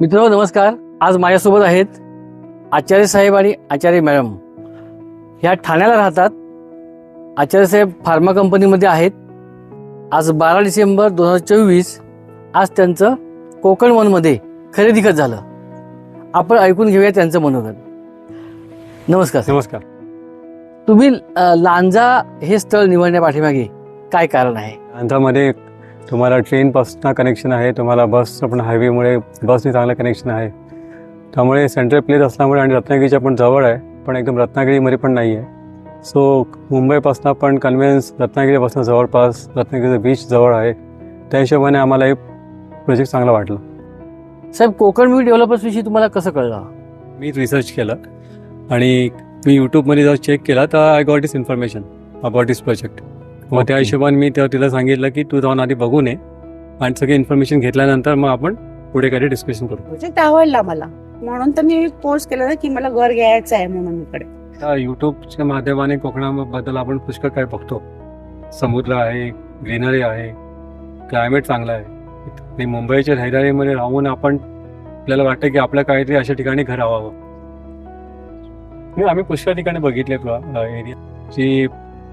मित्र नमस्कार. आज माझ्यासोबत आहेत आचार्य साहेब आणि आचार्य मॅडम. ह्या ठाण्याला राहतात. आचार्य साहेब फार्मा कंपनीमध्ये आहेत. आज बारा डिसेंबर दोन हजार चोवीस आज त्यांचं कोकण वनमध्ये खरेदी खत झालं. आपण ऐकून घेऊया त्यांचं मनोगत. नमस्कार. नमस्कार. तुम्ही अं, लांजा हे स्थळ निवडण्यापाठीमागे काय कारण आहे? आंध्रामध्ये तुम्हाला ट्रेनपासून कनेक्शन आहे तुम्हाला बसचं पण हायवेमुळे बसने चांगलं कनेक्शन आहे. त्यामुळे सेंट्रल प्लेस असल्यामुळे आणि रत्नागिरीच्या पण जवळ आहे पण एकदम रत्नागिरीमध्ये पण नाही आहे सो मुंबईपासून पण कन्व्हिन्स रत्नागिरीपासून जवळपास रत्नागिरीचं बीच जवळ आहे. त्या हिशोबाने आम्हाला हे प्रोजेक्ट चांगला वाटलं. साहेब कोकण व्ह्यू डेव्हलपर्स विषयी तुम्हाला कसं कळलं? मी रिसर्च केलं आणि मी यूट्यूबमध्ये जेव्हा चेक केला तर I got is information about this project मग त्या. हिशोबाने मी तेव्हा तिला सांगितलं की तू जाऊन आधी बघून ये. आणि सगळी इन्फॉर्मेशन घेतल्यानंतर मग आपण पुढे काही डिस्कशन करू. प्रोजेक्ट आवडला मला. म्हणून तर मी पोस्ट केलं की मला घर घ्यायचं आहे म्हणून इकडे. यूट्यूबच्या माध्यमाने कोकणाबद्दल आपण पुष्कळ काय बघतो. समुद्र आहे ग्रीनरी आहे क्लायमेट चांगलं आहे. आणि मुंबईच्या राहिदारीमध्ये राहून आपण आपल्याला वाटतं की आपल्या काहीतरी अशा ठिकाणी घर हवावं आम्ही पुष्कळ ठिकाणी बघितले एरिया जी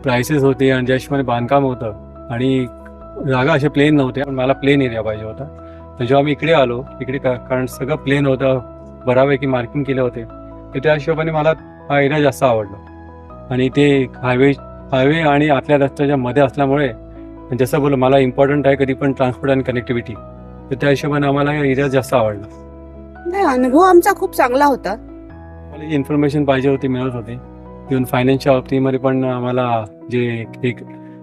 प्राइसेस होती आणि ज्या हिशोबाने बांधकाम होतं. आणि जागा असे प्लेन नव्हत्या पण मला प्लेन एरिया पाहिजे होता. तर जेव्हा मी इकडे आलो इकडे का- कारण सगळं प्लेन होतं. बऱ्यापैकी मार्किंग केले होते. तर त्या हिशोबाने मला हा एरिया जास्त आवडला. आणि ते हायवे हायवे आणि आतल्या रस्त्याच्या मध्ये असल्यामुळे जसं बोल मला इम्पॉर्टंट आहे कधी पण ट्रान्सपोर्ट आणि कनेक्टिव्हिटी तर त्या हिशोबाने आम्हाला एरिया जास्त आवडला. नाही अनुभव आमचा खूप चांगला होता. मला इन्फॉर्मेशन पाहिजे होती मिळत होती. इव्हन फायनान्सच्या बाबतीमध्ये पण आम्हाला जे एक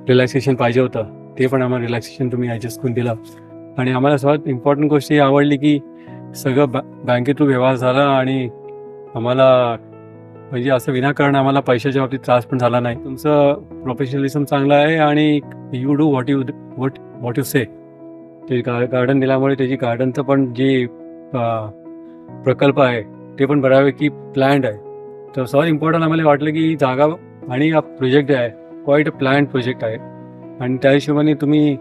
रिलॅक्सेशन पाहिजे होतं ते पण आम्हाला रिलॅक्सेशन तुम्ही ॲडजस्ट करून दिलं. आणि आम्हाला सर्वात इम्पॉर्टंट गोष्ट ही आवडली की सगळं बॅ बँकेतून व्यवहार झाला आणि आम्हाला म्हणजे असं विनाकारण आम्हाला पैशाच्या बाबतीत त्रास पण झाला नाही. तुमचं प्रोफेशनलिझम चांगलं आहे आणि you do what you what what you say ते गार्डन दिल्यामुळे त्याची गार्डनचं पण जे प्रकल्प आहे ते पण बऱ्यापैकी प्लॅन्ड आहे. तर सर्वात इम्पॉर्टंट आम्हाला वाटलं की जागा आणि हा प्रोजेक्ट आहे क्वाईट प्लॅन प्रोजेक्ट आहे. आणि त्या हिशोबाने तुम्ही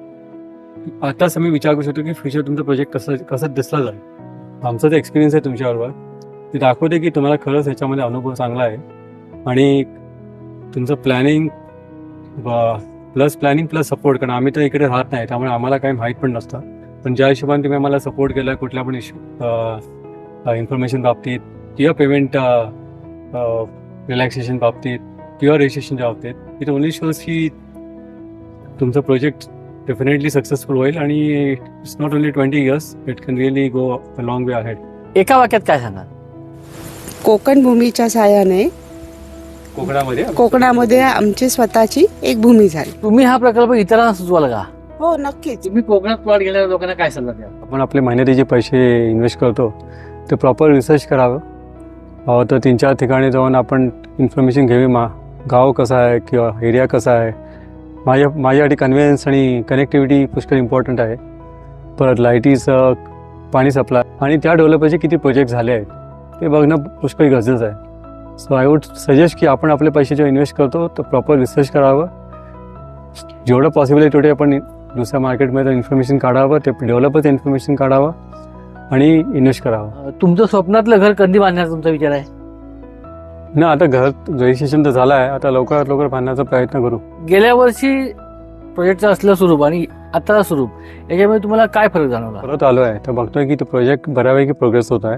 आताच आम्ही विचार करू शकतो की फ्युचर तुमचं प्रोजेक्ट कसं कसं दिसला जाईल. आमचा जो एक्सपिरियन्स आहे तुमच्याबरोबर ते दाखवते की तुम्हाला खरंच ह्याच्यामध्ये अनुभव चांगला आहे. आणि तुमचं planning plus planning plus support कारण आम्ही तर इकडे राहत नाही त्यामुळे आम्हाला काही माहीत पण नसतं. पण ज्या हिशोबाने तुम्ही आम्हाला सपोर्ट केला कुठल्या पण इश्यू इन्फॉर्मेशन बाबतीत किंवा पेमेंट रिलॅक्सेशन बाबतीत किंवा रजिस्ट्रेशनच्या बाबतीत इट ओनली शोज की तुमचं प्रोजेक्ट डेफिनेटली सक्सेसफुल होईल आणि it's not only twenty years it can really go a long way ahead एका वाक्यात काय सांगाल? कोकण भूमीच्या साहाय्याने कोकणामध्ये कोकणामध्ये आमची स्वतःची एक भूमी झाली. तुम्ही हा प्रकल्प इतरांना सुचवाल का? हो नक्कीच. तुम्ही कोकणात प्लॉट गेलेल्या लोकांना काय सल्ला द्याल? आपण आपले मेहनतीचे पैसे इन्व्हेस्ट करतो ते प्रॉपर रिसर्च करावं. तर तीन चार ठिकाणी जाऊन आपण इन्फॉर्मेशन घ्यावी मा. गाव कसा आहे किंवा एरिया कसा आहे? माझ्या माझ्यासाठी कन्व्हिन्स आणि कनेक्टिव्हिटी पुष्कळ इम्पॉर्टंट आहे. परत लाईटीचं पाणी सप्लाय आणि त्या डेव्हलपरचे किती प्रोजेक्ट झाले आहेत ते बघणं पुष्कळ गरजेचं आहे. सो आय वुड सजेस्ट की आपण आपले पैसे जेव्हा इन्व्हेस्ट करतो तर प्रॉपर रिसर्च करावं. जेवढं पॉसिबल आहे तेवढे आपण दुसऱ्या मार्केटमध्ये इन्फॉर्मेशन काढावं ते डेव्हलपरचं इन्फॉर्मेशन काढावं. आणि इन्व्हेस्ट करावं. तुमचं स्वप्नातलं घर कधी बांधण्याचा तुमचा विचार आहे? ना आता घर रजिस्ट्रेशन तर झालं आहे आता लवकरात लवकर बांधण्याचा प्रयत्न करू. गेल्या वर्षी प्रोजेक्टचं असलं स्वरूप आणि आता स्वरूप याच्यामध्ये तुम्हाला काय फरक जाणवला? परत आलो आहे तर बघतोय की तो प्रोजेक्ट बऱ्यापैकी प्रोग्रेस होत आहे.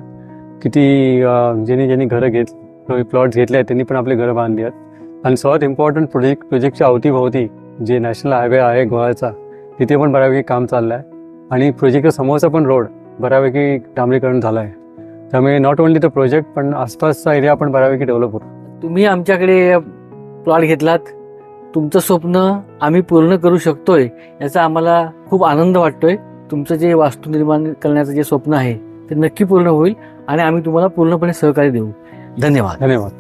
किती अं, ज्यांनी ज्यांनी घरं घेत प्लॉट्स घेतले आहेत त्यांनी पण आपले घरं बांधली आहेत. आणि सर्वात इम्पॉर्टंट प्रोजेक्ट प्रोजेक्टच्या अवतीभोवती जे नॅशनल हायवे आहे गोव्याचा तिथे पण बऱ्यापैकी काम चाललं आहे आणि प्रोजेक्टच्या समोरचा पण रोड बऱ्यापैकी डांबरीकरण झालं आहे त्यामुळे नॉट ओन्ली द प्रोजेक्ट पण आसपासचा एरिया पण बऱ्यापैकी डेव्हलप होतो. तुम्ही आमच्याकडे प्लॉट घेतलात. तुमचं स्वप्न आम्ही पूर्ण करू शकतोय याचा आम्हाला खूप आनंद वाटतोय. तुमचं जे वास्तू निर्माण करण्याचं जे स्वप्न आहे ते नक्की पूर्ण होईल आणि आम्ही तुम्हाला पूर्णपणे सहकार्य देऊ. धन्यवाद. धन्यवाद.